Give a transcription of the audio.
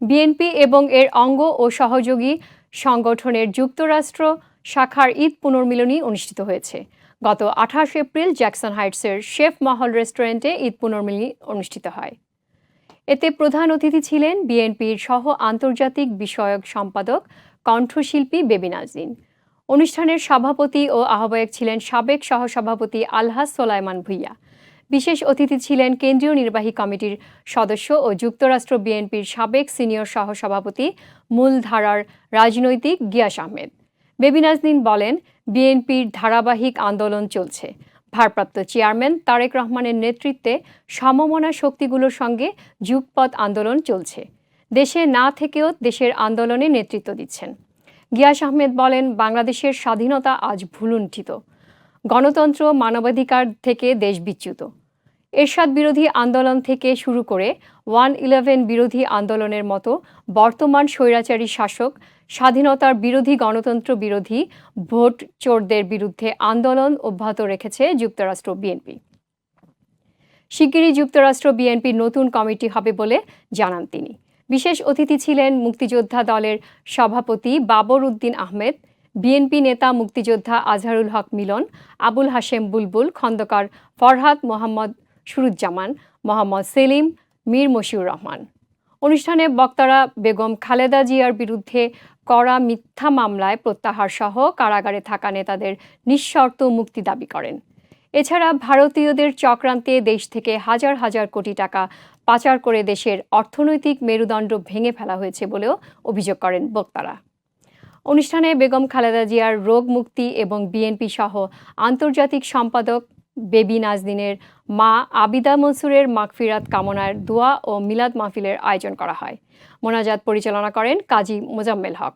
BNP এবং এর অঙ্গ ও সহযোগী সংগঠনের যুক্তরাষ্ট্র শাখার ঈদ পুনর্মিলনী অনুষ্ঠিত হয়েছে। গত আঠাশ এপ্রিল জ্যাকসন হাইটসের শেফ মহল রেস্টুরেন্টে ঈদ পুনর্মিলনী অনুষ্ঠিত হয়। এতে প্রধান অতিথি ছিলেন বিএনপির সহ আন্তর্জাতিক বিষয়ক সম্পাদক, কণ্ঠশিল্পী বেবি নাজনীন অনুষ্ঠানের সভাপতি ও আহ্বায়ক ছিলেন সাবেক সহসভাপতি আলহাজ সোলাইমান ভুইয়া। বিশেষ অতিথি ছিলেন কেন্দ্রীয় নির্বাহী কমিটির সদস্য ও যুক্তরাষ্ট্র বিএনপির সাবেক সিনিয়র সহসভাপতি মূলধারার রাজনৈতিক গিয়াস আহমেদ। বেবি নাজনীন বলেন, বিএনপির ধারাবাহিক আন্দোলন চলছে। ভারপ্রাপ্ত চেয়ারম্যান তারেক রহমানের নেতৃত্বে সমমনা শক্তিগুলোর সঙ্গে যুগপৎ আন্দোলন চলছে। দেশে না থেকেও দেশের আন্দোলনে নেতৃত্ব দিচ্ছেন। গিয়াস আহমেদ বলেন, বাংলাদেশের স্বাধীনতা আজ ভুলুণ্ঠিত। গণতন্ত্র মানবাধিকার থেকে দেশ বিচ্যুত। এরশাদ বিরোধী আন্দোলন থেকে শুরু করে ওয়ান ইলেভেন বিরোধী আন্দোলনের মতো বর্তমান স্বৈরাচারী শাসক, স্বাধীনতার বিরোধী গণতন্ত্র বিরোধী ভোট চোরদের বিরুদ্ধে আন্দোলন অব্যাহত রেখেছে যুক্তরাষ্ট্র বিএনপি শিগগিরই যুক্তরাষ্ট্র বিএনপির নতুন কমিটি হবে বলে জানান তিনি। বিশেষ অতিথি ছিলেন মুক্তিযোদ্ধা দলের সভাপতি বাবর উদ্দিন আহমেদ বিএনপি নেতা মুক্তিযোদ্ধা আজহারুল হক মিলন, আবুল হাশেম বুলবুল, খন্দকার ফরহাদ মোহাম্মদ সুরুজ্জামান মোহাম্মদ সেলিম, মীর মশিউর রহমান। অনুষ্ঠানে বক্তারা বেগম খালেদা জিয়ার বিরুদ্ধে করা মিথ্যা মামলায় প্রত্যাহার সহ কারাগারে থাকা নেতাদের নিঃশর্ত মুক্তি দাবি করেন। এছাড়া ভারতীয়দের চক্রান্তে দেশ থেকে হাজার হাজার কোটি টাকা পাচার করে দেশের অর্থনৈতিক মেরুদণ্ড ভেঙে ফেলা হয়েছে বলেও অভিযোগ করেন বক্তারা। অনুষ্ঠানে বেগম খালেদা জিয়ার রোগ মুক্তি এবং বিএনপি সহ আন্তর্জাতিক সম্পাদক বেবি নাজদিনের মা আবিদা মনসুরের মাগফিরাত কামনার দোয়া ও মিলাদ মাহফিলের আয়োজন করা হয়। মোনাজাত পরিচালনা করেন কাজী মোজাম্মেল হক।